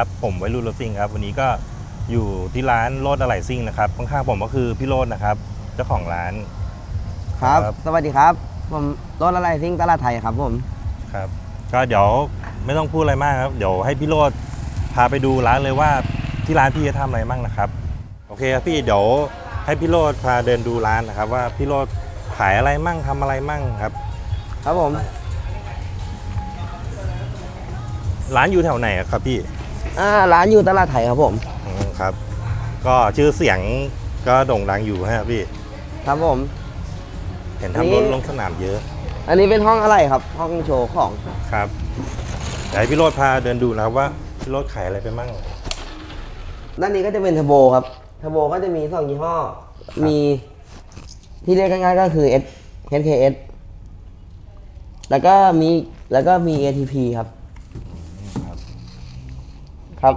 ครับ ผมไวรุ่นรถซิ่งครับ วันนี้ก็อยู่ที่ร้านโรดอะไหล่ซิ่งนะครับข้างๆผมก็คือพี่โรดนะครับ เจ้าของร้าน ครับ ครับ สวัสดีครับ ผมรถอะไรซิ่งตลาดไทยครับ ผมครับ ก็เดี๋ยวไม่ต้องพูดอะไรมากครับ เดี๋ยวให้พี่โรดพาไปดูร้านเลยว่าที่ร้านพี่จะทำอะไรมั่งนะครับ โอเคครับพี่เดี๋ยวให้พี่โรดพาเดินดูร้านนะครับ ว่าพี่โรดขายอะไรมั่งทำอะไรมั่งครับ ครับผม ร้านอยู่แถวไหนอะครับพี่ อ่าร้านอยู่ตลาดไทยครับผม อืมครับ ก็ชื่อเสียงก็โด่งดังอยู่นะครับพี่ ครับผม เห็นนี่ทำรถลงสนามเยอะอันนี้เป็นห้องอะไรครับ ห้องโชว์ของ ครับเดี๋ยวให้พี่โรดพาเดินดูนะครับว่าพี่โรดขายอะไรไปมั่ง ด้านนี้ก็จะเป็นเทอร์โบครับ เทอร์โบก็จะมีสองยี่ห้อ มีที่เรียกง่ายๆก็คือ S HKS แล้วก็มีแล้วก็มี ATP ครับครับ ครับ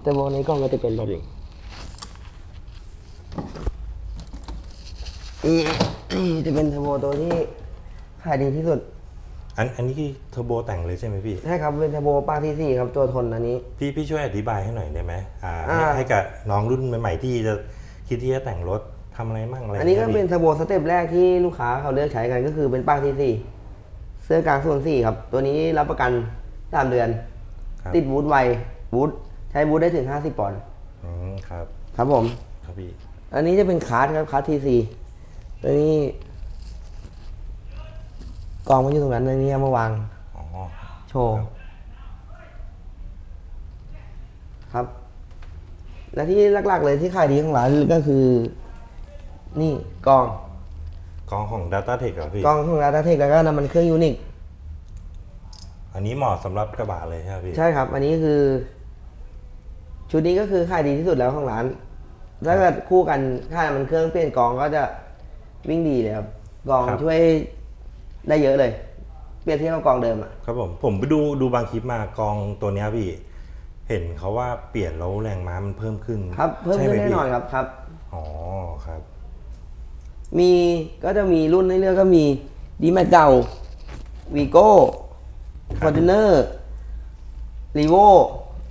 เทอร์โบในกล้องก็จะเป็นแบบนี้นี่จะเป็นเทอร์โบตัวที่ขายดีที่สุด อันอันนี้คือเทอร์โบแต่งเลยใช่ไหมพี่ ใช่ครับ เป็นเทอร์โบปาที่สี่ครับตัวทนอันนี้ พี่พี่ช่วยอธิบายให้หน่อยได้ไหมอ่าให้อ่าให้กับน้องรุ่นใหม่ๆที่จะคิดที่จะแต่งรถทำอะไรมั่งอะไรอันนี้ก็ย่างเป็งี้นยเทอร์โบสเต็ปแรกที่ลูกค้าเขาเลือกใช้กันก็คือเป็นปากที่สี่เสื้อกลางส่วนสี่ครับ ตัวนี้รับประกันสามเดือน ครับ ติดวูดไววูดใช้วูดได้ถึง 50ปอนด์อืมครับ ครับผม ครับพี่ อันนี้จะเป็นคาร์ดครับคาร์ดทีซีตัวนี้กองมันอยู่ตรงนั้นอันนี้เอามาวางอ๋อ โชว์ ครับ และที่หลักๆเลยที่ขายดีของร้านก็คือ นี่กองกล้องของ Data Tech เหรอพี่ กองของราตาเทคแล้วก็น้ำมันเครื่องยูนิค อันนี้เหมาะสำหรับกระบะเลยใช่ไหมพี่ ใช่ครับ อันนี้คือ ชุดนี้ก็คือขายดีที่สุดแล้วของร้าน ถ้าเกิดคู่กันค่าน้ำมันเครื่องเปลี่ยนกองก็จะวิ่งดีเลยครับกองช่วยได้เยอะเลย เปรียบเทียบกับกองเดิมอะ ครับผมผมไปดูดูบางคลิปมากองตัวเนี้ยพี่ เห็นเขาว่าเปลี่ยนแล้วแรงม้ามันเพิ่มขึ้นครับ เพิ่มใช่ขึ้นไหแน่พี่นอนครับครับ อ๋อครับ มีก็จะมีรุ่นให้เลือกก็มีดีแม็กเก่าวีโก้ ฟอร์จูเนอร์รีโว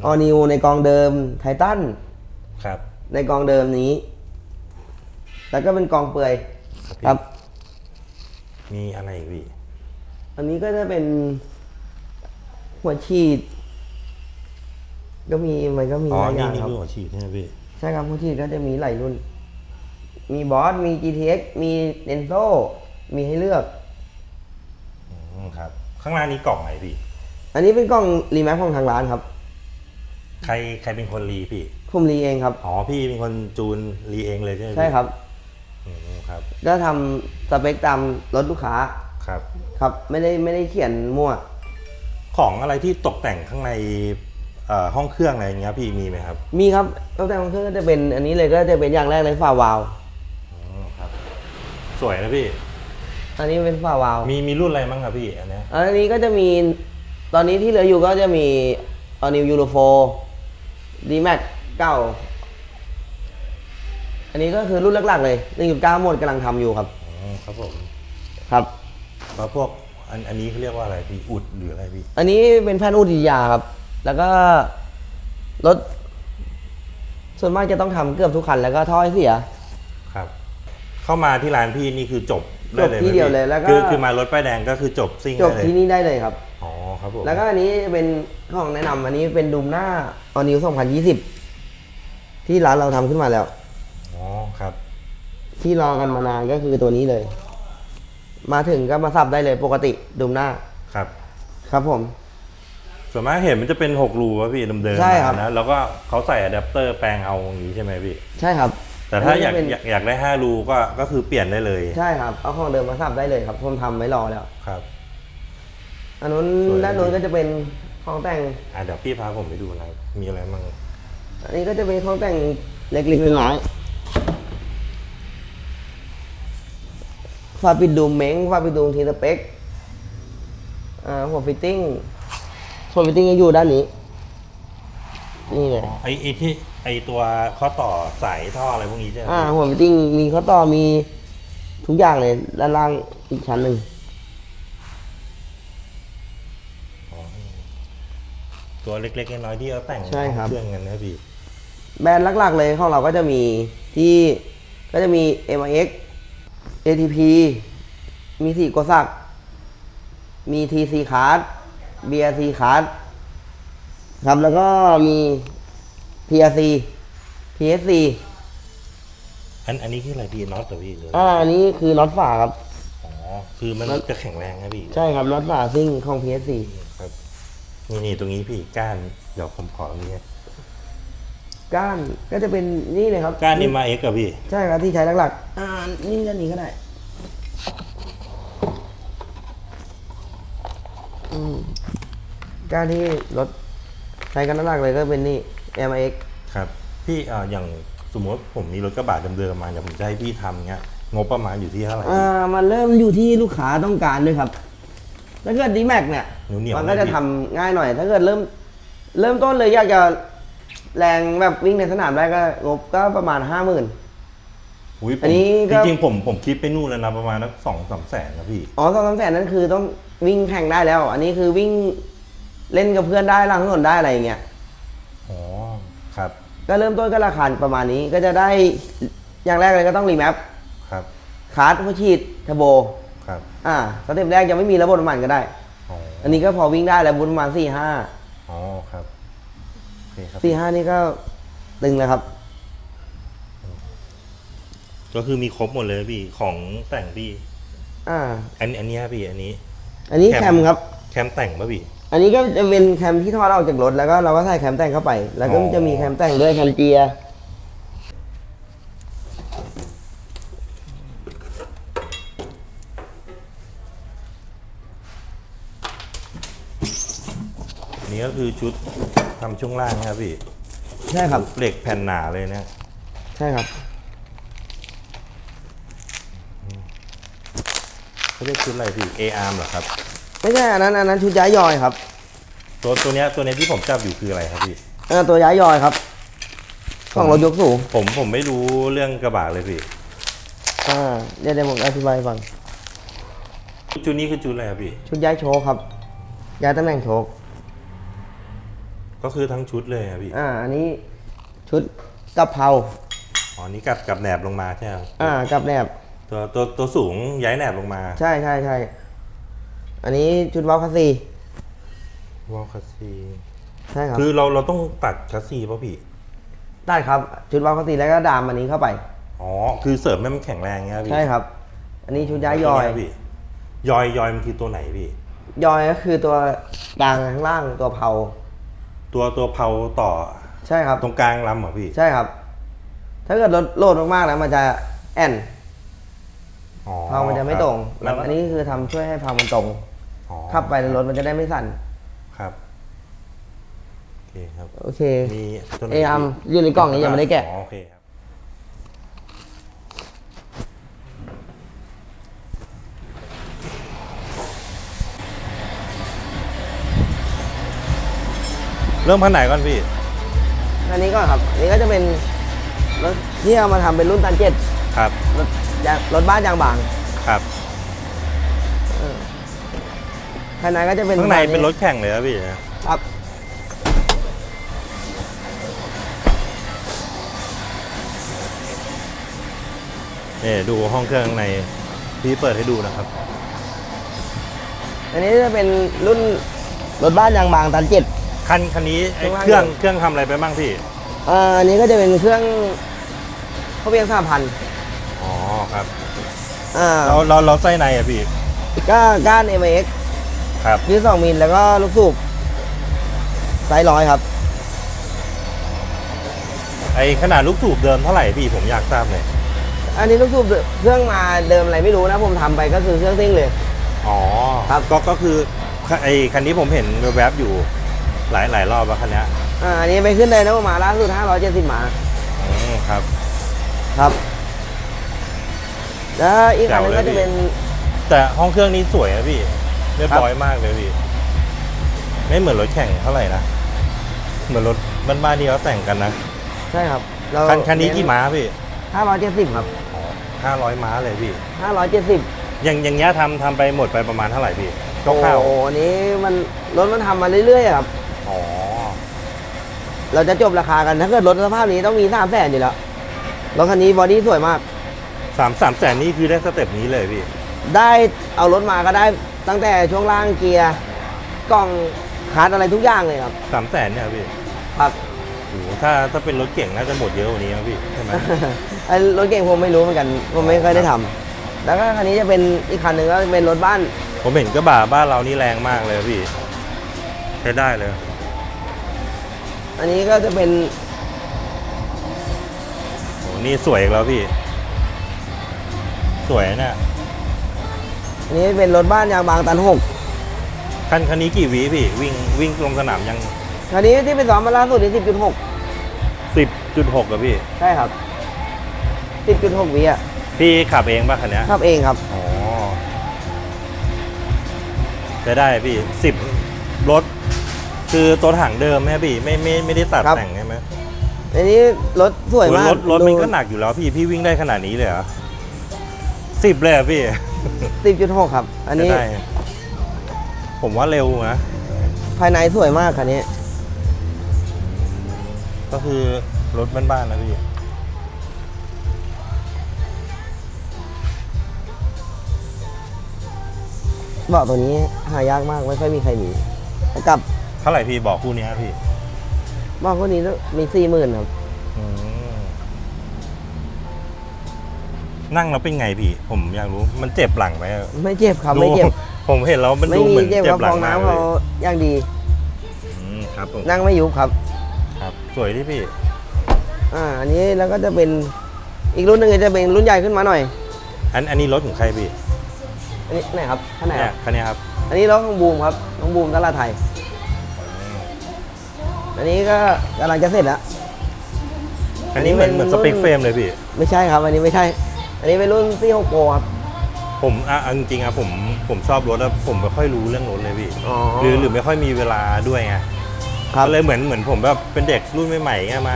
ออนิวในกองเดิมไททันครับ ในกองเดิมนี้ แล้วก็เป็นกองเปลือยพี่ครับ มีอะไรอีกพี่อันนี้ก็จะเป็นหัวฉีด ก็มีมันก็มีอ๋อ หลายอนี่ย่างนี่ครับ คือหัวฉีดใช่ไหมพี่ ใช่ครับหัวฉีดก็จะมีหลายรุ่น มีบอส มี GTX มีเ e นโซมีให้เลือกอืมครับ ข้างล่างนี้กล่องไหนพี่อันนี้เป็นกล้องรีแมปของทางร้านครับ ใครใครเป็นคนรีพี่ผมรีเองครับ อ๋อพี่เป็นคนจูนรีเองเลยใช่ไหมพี่ใช่ครับอืมครับก็ทำสเปคตามรถลูกค้าครับ ครับ ไม่ได้ไม่ได้เขียนมั่ว ของอะไรที่ตกแต่งข้างในเอ่อห้องเครื่องอะไรอย่างเงี้ยพี่มีไหมครับมีครับตั้งแต่ของเครื่องก็จะเป็นอันนี้เลยก็จะเป็นอย่างแรกเลยฝาวาล์วอืมครับ สวยนะพี่ อันนี้เป็นฝาวาล์วมีมีรุ่นอะไรบ้างครับพี่อันเนี้ยอันนี้ก็จะมีตอนนี้ที่เหลืออยู่ก็จะมีออนิวยูโรโฟดีแม็กเก้าอันนี้ก็คือรุ่นหลักๆเลย1.9โหมดกำลังทำอยู่ครับอืมครับผมครับ แล้วพวกอันอันนี้เขาเรียกว่าอะไรพี่อุดหรืออะไรพี่อันนี้เป็นแผ่นอุดิยาครับ แล้วก็รถส่วนมากจะต้องทำเกือบทุกคันแล้วก็ท่อไอเสียครับ เข้ามาที่ร้านพี่นี่คือจบได้ จบเลยที่ไหมเดียวพี่เลยแล้วก็คือคือมารถป้ายแดงก็คือจบซิ่งจบได้เลยที่นี่ได้เลยครับ อ๋อครับผมแล้วก็อันนี้เป็นของแนะนำอันนี้เป็นดูมหน้าออนิว2020 ที่ร้านเราทำขึ้นมาแล้ว อ๋อครับที่รอกันมานานก็คือตัวนี้เลย มาถึงก็มาสับได้เลยปกติดูมหน้าครับ ครับผม ส่วนมากเห็นมันจะเป็นหกรูป่ะพี่เดิมๆใช่ครับมานะแล้วก็เขาใส่อะแดปเตอร์แปลงเอาอย่างนี้ใช่ไหมพี่ ใช่ครับ แต่ถ้าอยากนนี้อยากอยากได้ห้ารูก็ก็คือเปลี่ยนได้เลยใช่ครับ เอาของเดิมมาสับได้เลยครับผมทำไว้รอแล้ว ครับ อันนู้นสวย ด้านนู้นก็จะเป็นของแต่ง อะเดี๋ยวพี่พาผมไปดูนะมีอะไรบ้างอันนี้ก็จะเป็นของแต่งเล็กๆน้อยๆฝาปิดดูมเม้งฝาปิดดูมทีสเปกอ่าหัวฟิตติ้งหัวฟิตติ้งจะอยู่ด้านนี้ นี่เลย ไอไอที่ ไอตัวข้อต่อสายท่ออะไรพวกนี้ใช่ไหมอ่าพี่หัวฟิตติ้งมีข้อต่อมีทุกอย่างเลยด้านล่างอีกชั้นหนึ่งอ๋อตัวเล็กๆน้อยๆที่เขาแต่งใช่ครับเครื่องกันนะพี่แบรนด์หลักๆเลยของเราก็จะมีที่ก็จะมี MIX ATP มีสีโกซัก มี TC Card BRC Card ครับแล้วก็มี PRC PSC อันอันนี้คืออะไรพี่น็อตเหรอพี่หรืออ่าอันนี้คือน็อตฝาครับ อ๋อคือมันจะแข็งแรงนะพี่ใช่ครับน็อตฝาซิ่งของ PSC ครับนี่นี่ตรงนี้พี่ก้านเดี๋ยวผมขอตรงนี้ก้านก็จะเป็นนี่เลยครับก้านนี่มาเอ็กกับพี่ ใช่ครับที่ใช้หลักๆอ่านี่ด้านนี้ก็ได้อืมก้านที่รถใช้กันหลักๆเลยก็เป็นนี่ MX ครับพี่เอ่ออย่างสมมติผมมีรถกระบะเดิมๆมาเนี่ยผมจะให้พี่ทำเงี้ยงบประมาณอยู่ที่เท่าไหร่อ่ามันเริ่มอยู่ที่ลูกค้าต้องการด้วยครับ ถ้าเกิด d m a x เนี่ยเหนียวๆมันก็จะไหพี่ทำง่ายหน่อย ถ้าเกิดเริ่มเริ่มต้นเลยอยากจะแรงแบบวิ่งในสนามได้ก็งบก็ประมาณห้าหมื่น อุ้ยผมอันนี้ก็ จริงๆผมผมคิดไปนู่นแล้วนะประมาณนักสองสามแสนนะพี่ อ๋อสองสามแสนนั้นคือต้องวิ่งแข่งได้แล้ว อันนี้คือวิ่งเล่นกับเพื่อนได้ล่างถนนได้อะไรอย่างเงี้ยอ๋อ ครับ ก็เริ่มต้นก็ราคาประมาณนี้ก็จะได้อย่างแรกเลยก็ต้องรีแมปครับคาร์ดหัวฉีดเทอร์โบครับอ่าสเต็ปแรกยังไม่มีระบบน้ำมันก็ได้อ๋ออันนี้ก็พอวิ่งได้แล้วบุญประมาณสี่ห้าอ๋อครับโอเคครับสี่ห้านี่ก็ตึงแล้วครับ ก็คือมีครบหมดเลยพี่ของแต่งพี่อ่า อันอันเนี้ยพี่อันนี้ อันนี้แคมแคมครับ แคมแต่งป่ะพี่ อันนี้ก็จะเป็นแคมที่ทอดออกจากรถแล้วก็เราก็ใส่แคมแต่งเข้าไป แล้วก็อ๋อจะมีแคมแต่งด้วยแคมเจียร์อันนี้ก็คือชุดทำช่วงล่างนะครับพี่ใช่ครับ เหล็กแผ่นหนาเลยนะใช่ครับเขาเรียกชุดอะไรพี่ A arm เหรอครับ ไม่ใช่อันนั้นอันนั้นชุดย้ายยอยครับตัวตัวเนี้ยตัวเนี้ยที่ผมจับอยู่คืออะไรครับพี่เออตัวย้ายยอยครับของรถยกสูงผมผมไม่รู้เรื่องกระบะเลยพี่อ่าเดี๋ยวเดี๋ยวผมอธิบายให้ฟังชุดนี้คือชุดอะไรครับพี่ ชุดย้ายโชคครับ ย้ายตำแหน่งโชคก็คือทั้งชุดเลยครับพี่อ่าอันนี้ชุดกะเพราอ๋อนี่กับกับแหนบลงมาใช่ไหมครับอ่ากับแหนบตัวตัวตัวสูงย้ายแหนบลงมา ใช่ใช่ใช่ อันนี้ชุดวอลคัสซีวอลคัสซีใช่ครับคือเราเราต้องตัดคัสซีป่ะพี่ได้ครับ ชุดวอลคัสซีแล้วก็ดามอันนี้เข้าไป อ๋อ คือเสริมให้มันแข็งแรงเงี้ยพี่ใช่ครับ อันนี้ชุดย้ายยอยแล้วตัวเนี้พี่ยอยยอยมันคือตัวไหนพี่ยอยก็คือตัวกลางข้างล่างตัวเผาตัวตัวเพาต่อ ใช่ครับ ตรงกลางลำเหรอพี่ ใช่ครับ ถ้าเกิดรถโหลดมากๆแล้วมันจะแอนอ๋อเผามันจะไม่ตรงคแล้บวอันนี้คือทำช่วยให้เผามันตรง อ๋อขับไปแล้วรถมันจะได้ไม่สั่น ครับ โอเคครับ โอเค มีตัวไหนเออัมพี่อยู่ในกล่องนี้ยังไม่ได้แกะ อ๋อโอเคครับ เริ่มพันไหนก่อนพี่ อันนี้ก็ครับอันนี้ก็จะเป็นรถที่เอามาทำเป็นรุ่นตันเจ็ดครับ รถยางรถบ้านยางบาง ครับ ภายในก็จะเป็นข้างในประมาณเป็นรถแข่งเลยครับพี่ครับนี่ดูห้องเครื่องข้างในพี่เปิดให้ดูนะครับ อันนี้จะเป็นรุ่นรถบ้านยางบางตันเจ็ดคันคันนี้ไอ้ข้างล่างเครื่องเครื่องทำอะไรไปบ้างพี่อ่าอันนี้ก็จะเป็นเครื่องเขาเพียงสามพันอ๋อครับอ่าเราเราเราไส้ในอะพี่ก็ก้าน m x ครับยืดสองมิลแล้วก็ลูกสูบไซส์ร้อยครับ ไอขนาดลูกสูบเดิมเท่าไหร่พี่ผมอยากทราบเลยอันนี้ลูกสูบเครื่องมาเดิมอะไรไม่รู้นะผมทำไปก็คือเครื่องซิ่งเลย อ๋อครับ ก็ก็คือไอคันนี้ผมเห็นแวบๆอยู่หลายหลายรอบแล้วคันเนี้ยอ่าอันนี้ไปขึ้นไดโนมาล่าสุด570หมาอืมครับ ครับ แล้วอีกคันนึงแจ๋วเลยก็จะเป็นแต่ห้องเครื่องนี้สวยนะพี่ เรียบครับร้อยมากเลยพี่ไม่เหมือนรถแข่งเท่าไหร่นะเหมือนรถบ้านๆที่เขาแต่งกันนะใช่ครับเราคันคันนี้กี่ม้าพี่570ครับอ๋อห้าร้อยม้าเลยพี่570อย่างอย่างเงี้ยทำทำไปหมดไปประมาณเท่าไหร่พี่คร่าวโอ้โหอันนี้มันรถมันทำมาเรื่อยๆอะครับๆอ๋อเราจะจบราคากันถ้าเกิดรถสภาพนี้ต้องมีสามแสนอยู่แล้วรถคันนี้บอดี้สวยมากสามสามแสนนี่คือได้สเต็ปนี้เลยพี่ ได้เอารถมาก็ได้ตั้งแต่ช่วงล่างเกียร์กล่องคาร์ดอะไรทุกอย่างเลยครับสามแสนเนี่ยพี่ครับโอ้โหถ้าถ้าเป็นรถเก่งน่าจะหมดเยอะกว่านี้นะพี่ใช่ไหม ไอ้รถเก่งผมไม่รู้เหมือนกันผมไม่เคยได้ทำแล้วก็คันนี้จะเป็นอีกคันหนึ่งก็เป็นรถบ้านผมเห็นกระบะบ้านเรานี่แรงมากเลยพี่ใช้ได้เลย อันนี้ก็จะเป็นโอ้นี่สวยอีกแล้วพี่ สวยนะเนี่ย อันนี้เป็นรถบ้านยางบางตันหกคันคันนี้กี่วิพี่ วิ่งวิ่งลงสนามยังคันนี้ที่เป็นซ้อมมาล่าสุดนี่สิบจุดหกสิบจุดหกอะพี่ ใช่ครับสิบจุดหกวิอะพี่ขับเองป่ะคันเนี้ยขับเองครับ อ๋อใช้ได้พี่สิบรถ คือตัวถังเดิมไหมพี่ไม่ไม่ไม่ได้ตัดครับ แต่งใช่ไหมอันนี้รถสวยมากรถรถมันดูก็หนักอยู่แล้วพี่พี่วิ่งได้ขนาดนี้เลยเหรอสิบเลยเหรอพี่ สิบจุดหกครับ อันนี้ใช้ได้ผมว่าเร็วนะภายในสวยมากคันนี้ ก็คือรถบ้านๆนะพี่ เบาะตัวนี้หายากมากไม่ค่อยมีใครมีกับเท่าไหร่พี่บอกคู่เนี้ยพี่ เบาะคนนี้มีสี่หมื่นครับ นั่งแล้วเป็นไงพี่ ผมอยากรู้มันเจ็บหลังไหมอะไม่เจ็บครับดูไม่เจ็บ ผมเห็นแล้วมันไม่ดูมีเหมือนเจ็บเจ็ครับบหลัฟองมากน้ำเลเขายย่างดี อืมครับผมนั่งไม่ยุบครับ ครับ สวยที่พี่ อ่า อันนี้แล้วก็จะเป็นอีกรุ่นหนึ่งจะเป็นรุ่นใหญ่ขึ้นมาหน่อย อันอันนี้รถของใครพี่อันนี้ไหนครับข้างไหนคเนี่รัยบคันเนี้ยครับอันนี้รถของบูมครับน้องบูมตลาดไทย อันนี้ก็กำลังจะเสร็จแล้ว อันนี้เหมือนอันนี้เหมือนเป็สนเปครุ่น เฟรมเลยพี่ ไม่ใช่ครับ อันนี้ไม่ใช่ อันนี้เป็นรุ่นซี่หกโปรครับ ผมอะเอาจริงๆอะผมผมชอบรถแล้วผมไม่ค่อยรู้เรื่องรถเลยพี่อ๋อ หรือหรือไม่ค่อยมีเวลาด้วยไงครับก็เลยเหมือนเหมือนผมแบบเป็นเด็กรุ่นใหม่ๆเงี้ยมา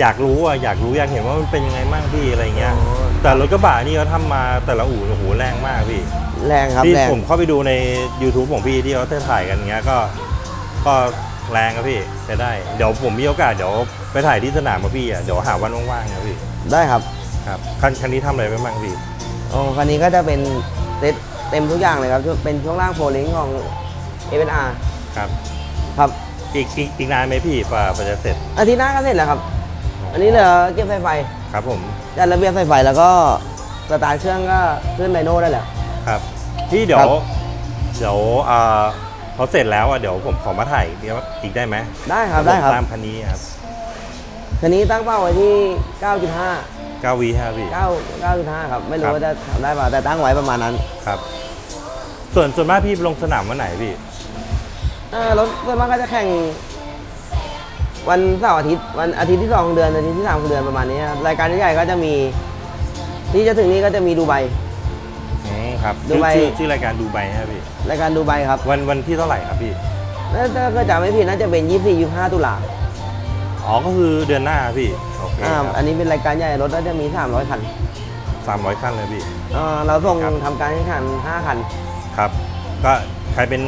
อยากรู้อะอยากรู้อยากเห็นว่ามันเป็นยังไงบ้างพี่อะไรเงี้ย อ๋อ แต่รถกระบะนี่เขาทำมาแต่ละอู่โอ้โหแรงมากพี่ แรงครับที่แรง ผมเข้าไปดูใน YouTube ของพี่ที่เขาถ่ายกันเงี้ยก็ก็แรงครับพี่ใช้ได้ เดี๋ยวผมมีโอกาสเดี๋ยวไปถ่ายที่สนามกับพี่อะเดี๋ยวหาวันว่างๆนะพี่ได้ครับ ครับคันคันนี้ทำอะไรไปบ้างพี่โอ้คันนี้ก็จะเป็นเซ็ตเต็มทุกอย่างเลยครับ เป็นช่วงล่างโฟลิงของ a อ r ครับ ครับ อีกอีกอีกนานไหมพี่ฝ่าฝ่าจะเสร็จอาทิตย์หน้าก็เสร็จแล้วครับ อันนี้เหลือเก็บสายไฟครับผมจัดระเบียบสายไฟแล้วก็สตาร์ทเครื่องก็ขึ้นไดโน่ได้แล้วครับพี่เดี๋ยครัวบ เดี๋ยวอ่าพอเสร็จแล้วอะเดี๋ยวผมขอมาถ่ายอีกเดียวอีกได้ไหมได้ครับได้ครับตามคันนี้ครับ คันนี้ตั้งเป้าไว้ที่ 9.5 9วีครับพี่9 9.5ครับ ไม่รู้ครับว่าจะทำได้เปล่าแต่ตั้งไว้ประมาณนั้น ครับ ส่วนส่วนมากพี่ลงสนามวันไหนพี่อ่ารถส่วนมากก็จะแข่ง วันเสาร์อาทิตย์วันอาทิตย์ที่สองของเดือนอาทิตย์ที่สามของเดือนประมาณนี้ครับรายการใหญ่ๆก็จะมี ที่จะถึงนี้ก็จะมีดูไบ อืมครับดูชื่อไบ ชื่อชื่อรายการดูไบครับพี่ รายการดูไบครับวันวันที่เท่าไหร่ครับพี่แล้วถ้าเกิดจำไม่ผิดน่าจะเป็น 24 25 ตุลา อ๋อก็คือเดือนหน้าพี่โอเคอ่าคอัรับนนี้เป็นรายการใหญ่รถน่าจะมี 300 คันสามร้อยขั้นเลยพี่ อ่าเราส่งครับ ทำการแข่งขัน 5 คัน ครับ ก็ใครเป็น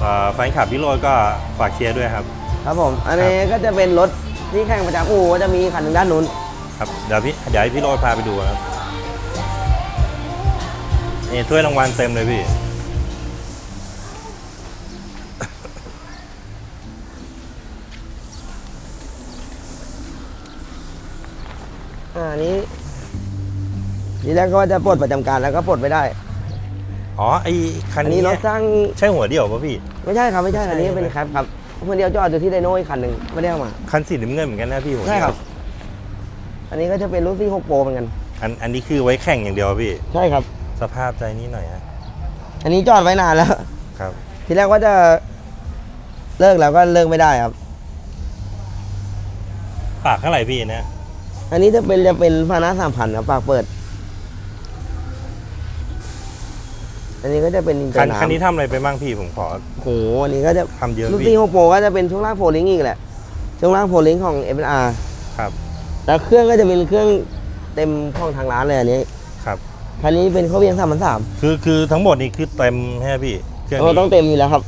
เอ่อแฟนคลับพี่โรดก็ฝากเชียร์ด้วยครับ ครับผม อันนี้ก็จะเป็นรถที่แข่งประจำอู่ก็จะมีคันหนึ่งด้านนู้น ครับเดี๋ยวพี่เดี๋ยวให้พี่โรดพาไปดูครับนี่ถ้วยรางวัลเต็มเลยพี่ อ่าอันนี้ทีแรกก็ว่าจะปลดประจำการแล้วก็ปลดไม่ได้ อ๋อไอคันอันนี้นี้รถสร้างใช่หัวเดี่ยวป่ะพี่ ไม่ใช่ครับไม่ใช่ไม่ใช่อันนี้เป็นใช่ไหมแคปครับคนเดียวจอดอยู่ที่ไดโน่อีกคันหนึ่งไม่ได้เอามา คันสีน้ำเงินเหมือนกันนะพี่หัวใช่เดี่ยวครับ อันนี้ก็จะเป็นรุ่นที่6โปรเหมือนกัน อันอันนี้คือไว้แข่งอย่างเดียวพี่ ใช่ครับ สภาพใจนี้หน่อยฮะอันนี้จอดไว้นานแล้ว ครับ ทีแรกว่าจะเลิกแล้วก็เลิกไม่ได้ครับ ปากเท่าไหร่พี่เนะ อันนี้จะเป็นจะเป็นฟานะสามพันครับปากเปิด อันนี้ก็จะเป็นอินเตอคันร์น้ำคันนี้ทำอะไรไปบ้างพี่ผมขอโอ้โหอันนี้ก็จะทำเยอะรุ่นพี่ที่6โปรก็จะเป็นช่วงล่างโฟลิงอีกแหละ ช่วงล่างโฟลิงของ f อ r ครับแล้วเครื่องก็จะเป็นเครื่องเต็มของทางร้านเลยอันนี้ครับ คันนี้เป็นข้อเพียงสามพันสามคือคือทั้งหมดนี่คือเต็มใช่ไหมพี่เครื่องเรานี้ต้องเต็มอยู่แล้วครับ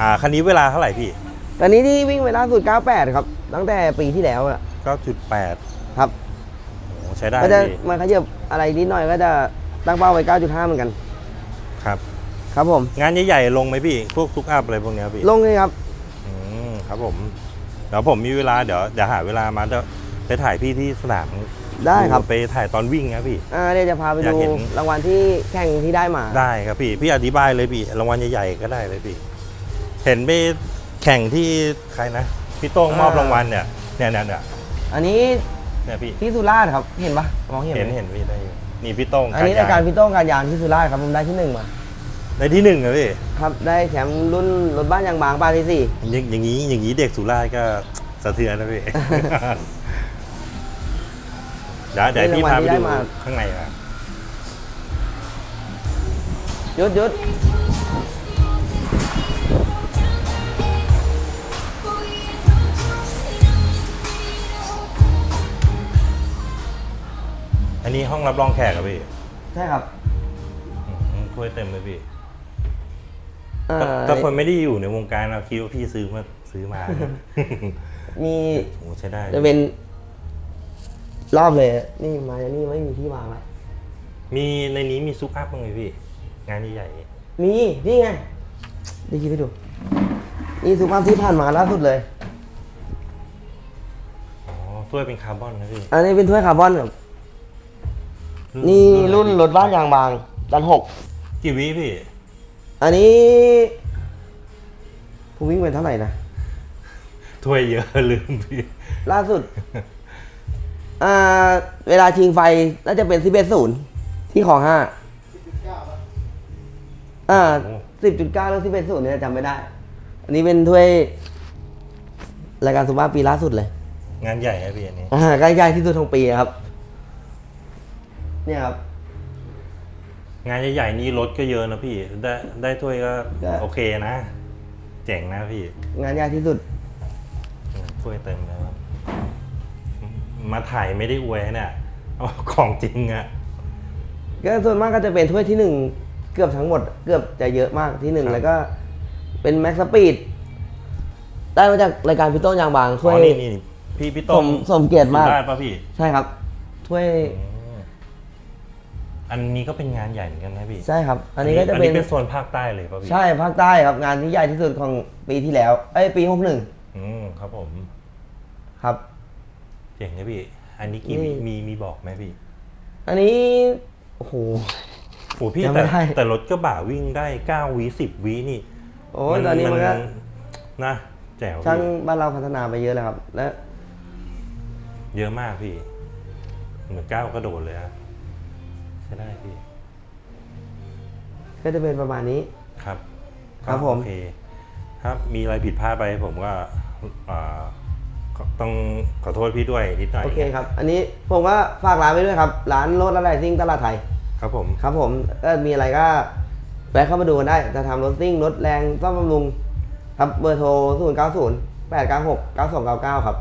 อ่าคันนี้เวลาเท่าไหร่พี่ตอนนี้ที่วิ่งไปล่าสุด98 ครับ ตั้งแต่ปีที่แล้วอะ9.8 ครับโอ้ใช้ได้ก็จะพี่มาขยับอะไรนิดหน่อยก็จะตั้งเป้าไว้ 9.5 เหมือนกัน ครับ ครับผม งานใหญ่ๆลงไหมพี่ พวกซุกอัพอะไรพวกเนี้ยพี่ลงเลยครับ อืมครับผม เดี๋ยวผมมีเวลาเดี๋ยวเดี๋ยวหาเวลามาเดี๋ยวไปถ่ายพี่ที่สนามได้ครับ ไปถ่ายตอนวิ่งนะพี่ อ่าเดี๋ยวจะพาไปอยากดูเห็น รางวัลที่แข่งที่ได้มา ได้ครับพี่ พี่อธิบายเลยพี่รางวัลใหญ่ๆก็ได้เลยพี่ เห็นไปแข่งที่ใครนะ พี่โต้งมอบรางวัลเนี่ยเนี่ยเนี่ยเนี่ยอันนี้ เนี่ยพี่ ที่สุราษฎร์ครับ เห็นปะมองเห็นไหมเห็นเห็นพี่ได้อยู่นี่พี่โต้งอันนี้ยรายการพี่โต้งการยางที่สุราษฎร์ครับผมได้ที่หนึ่งมา ในที่หนึ่งเหรอพี่ ครับได้แชมป์รุ่นรถบ้านยางบางป้ายที่สี่อย่างอย่างนี้อย่างนี้เด็กสุราษฎร์ก็สะเทือนนะพี่เดี๋ยวเดี๋ยวพี่พาไปดูข้างในอะหยุดหยุด นนี้ห้องรับรองแขกเหรอพี่ใช่ครับอืมถ้วยเต็มเลยพี่อ่าถ้าถ้าคนไม่ได้อยู่ในวงการเราคิดว่าพี่ซื้อมาซื้อมา มีโอ้ใช้ได้จะเป็นรอบเลยนี่มานี่ไม่มีที่วางเลยมีในนี้มีซุปอัพบ้างไหมพี่ งานใหญ่มีนี่ไงดีคิดไปดูนี่สุภาพที่ผ่านมาล่าสุดเลย ๆอ๋อถ้วยเป็นคาร์บอนนะพี่ อันนี้เป็นถ้วยคาร์บอนครับ นี่รุ่นรถบ้านยางบางดันหกกี่วิพี่ อันนี้ผมวิ่งไปเท่าไหร่นะถ้วยเยอะลืมพี่ ล่าสุด อ่า เวลาชิงไฟน่าจะเป็นสิบเอ็ดศูนย์ที่ของห้าอ่าสิบจุดเก้าหรือสิบเอ็ดศูนย์เนี่ยจำไม่ได้ อันนี้เป็นถ้วยรายการสุภาพปีล่าสุดเลย งานใหญ่นะพี่อันนี้อ่าใกล้ๆที่สุดของปีครับ เนี่ยครับ งานใหญ่ๆนี่รถก็เยอะนะพี่ ได้ได้ถ้วยก็ก็โอเคนะ เจ๋งนะพี่งานยากที่สุดอืมถ้วยเต็มแล้วครับมาถ่ายไม่ได้อวยเนี่ยเอาของจริงอะ ก็ส่วนมากก็จะเป็นถ้วยที่หนึ่งเกือบทั้งหมด เกือบจะเยอะมากที่หนึ่งแล้วก็เป็นแม็กซ์สปีดได้มาจากรายการพิโต้นยางบางอ๋ถ้วยอนี่นี่พี่พี่ต้สมมสมเกียรติมาก สุรษฎร์ป่ะพี่ ใช่ครับถ้วย อืมอันนี้ก็เป็นงานใหญ่เหมือนกันนะพี่ใช่ครับ อันนี้ก็จะอันเป็นนี้เป็นโซนภาคใต้เลยป่ะพี่ใช่ภาคใต้ครับงานที่ใหญ่ที่สุดของปีที่แล้วเอ้ยปีหกหนึ่งอืมครับผมครับ เจ๋งนะพี่ อันนี้กี่นี่วิมีมีบอกไหมพี่อันนี้โอ้โห โอ้พี่ยังไม่แต่ได้ แต่รถกระบะวิ่งได้เก้าวิสิบวินี่โอ้ยตอนนี้มันก็นะ แจ๋วช่างพี่บ้านเราพัฒนาไปเยอะแล้วครับ และ เยอะมากพี่ เหมือนก้าวกระโดดเลยอะ ใช่ได้พี่ก็จะเป็นประมาณนี้ ครับครับก็ผม โอเคครับมีอะไรผิดพลาดไปผมก็อ่าขอต้องขอโทษพี่ด้วยนิดหน่อยโอเคครับ อันนี้ผมก็ฝากร้านไว้ด้วยครับ ร้านรถอะไรซิ่งตลาดไทย ครับผม ครับผมก็มีอะไรก็แวะเข้ามาดูกันได้ จะทำรถซิ่งรถแรงซ่อมบำรุง ครับเบอร์โทร 0 9 0 8 9 6 9 2 9 9 ครับ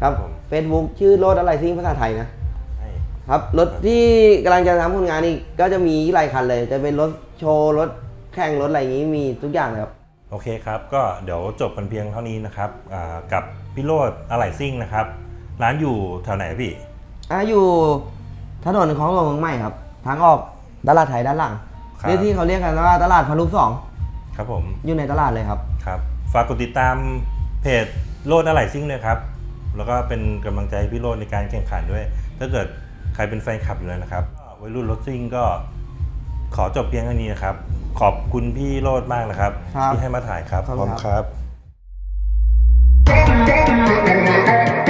ครับเฟซบุ๊กชื่อรถอะไรซิ่งภาษาไทยนะให้ ครับรถที่กำลังจะทำผลงานอีกก็จะมีหลายคันเลย จะเป็นรถโชว์รถแข่งรถอะไรอย่างนี้มีทุกอย่างเลยครับ โอเคครับ ก็เดี๋ยวจบกันเพียงเท่านี้นะครับอ่ากับพี่โรดอะไหล่ซิ่งนะครับ ร้านอยู่แถวไหนพี่อะอยู่ถนนของหลวงเมืองใหม่ครับ ทางออกตลาดไทยด้านหลังครับหรือที่เขาเรียกกันว่าตลาดพารุสองครับผมอยู่ในตลาดเลยครับ ครับฝากกดติดตามเพจโรดอะไหล่ซิ่งเลยครับ แล้วก็เป็นกำลังใจให้พี่โรดในการแข่งขันด้วย ถ้าเกิดใค รเป็นแฟนคลับอยู่แล้วนะครับก็วัยรุ่นรถซิ่งก็ขอจบเพียงเท่านี้นะครับ ขอบคุณพี่โรดมากนะครับ ครับที่ให้มาถ่ายครับ ขอบคุณครับครับ